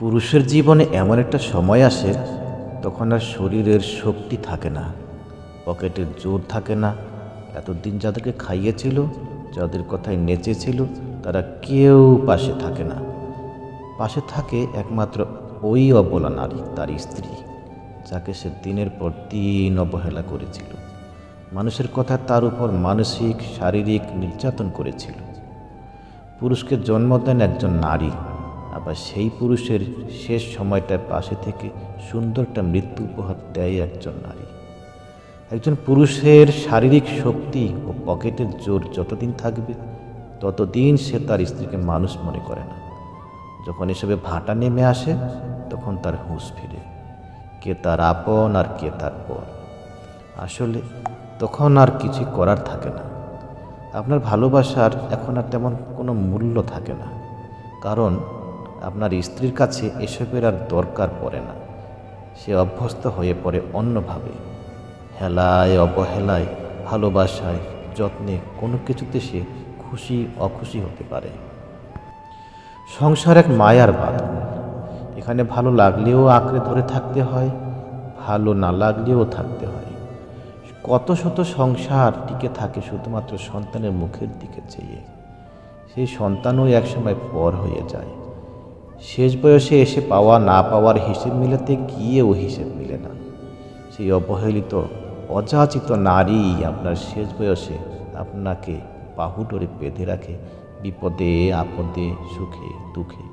পুরুষের জীবনে এমন একটা সময় আসে, তখন আর শরীরের শক্তি থাকে না, পকেটের জোর থাকে না। এতদিন যাদেরকে খাইয়েছিল, যাদের কথায় নেচেছিল, তারা কেউ পাশে থাকে না। পাশে থাকে একমাত্র ওই অবলা নারী তার স্ত্রী, যাকে সে দিনের পর দিন অবহেলা করেছিল। মানুষের কথা তার উপর মানসিক, শারীরিক নির্যাতন করেছিল। পুরুষকে জন্ম দেন একজন নারী আবার সেই পুরুষের শেষ সময়টায় পাশে থেকে সুন্দর একটা মৃত্যু উপহার দেয় একজন নারী। একজন পুরুষের শারীরিক শক্তি ও পকেটের জোর যতদিন থাকবে, ততদিন সে তার স্ত্রীকে মানুষ মনে করে না। যখন এসবে ভাটা নেমে আসে, তখন তার হুঁশ ফিরে। কে তার আপন আর কে তার পর। আসলে তখন আর কিছু করার থাকে না। আপনার ভালোবাসার এখন আর তেমন কোনো মূল্য থাকে না। কারণ আপনার স্ত্রীর কাছে এসবের আর দরকার পড়ে না। সে অভ্যস্ত হয়ে পড়ে অন্যভাবে। হেলায়, অবহেলায়, ভালোবাসায়, যত্নে কোনো কিছুতে সে খুশি, অখুশি হতে পারে। সংসার এক মায়ার বাঁধন। এখানে ভালো লাগলেও আঁকড়ে ধরে থাকতে হয়, ভালো না লাগলেও থাকতে হয়। কত শত সংসার টিকে থাকে শুধুমাত্র সন্তানের মুখের দিকে চেয়ে। সেই সন্তানও একসময় পর হয়ে যায়। শেষ বয়সে এসে পাওয়া না পাওয়ার হিসেব মিলাতে গিয়েও হিসেব মিলে না। সেই অবহেলিত, অযাচিত নারী আপনার শেষ বয়সে আপনাকে বাহুটরে বেঁধে রাখে বিপদে, আপদে, সুখে, দুঃখে।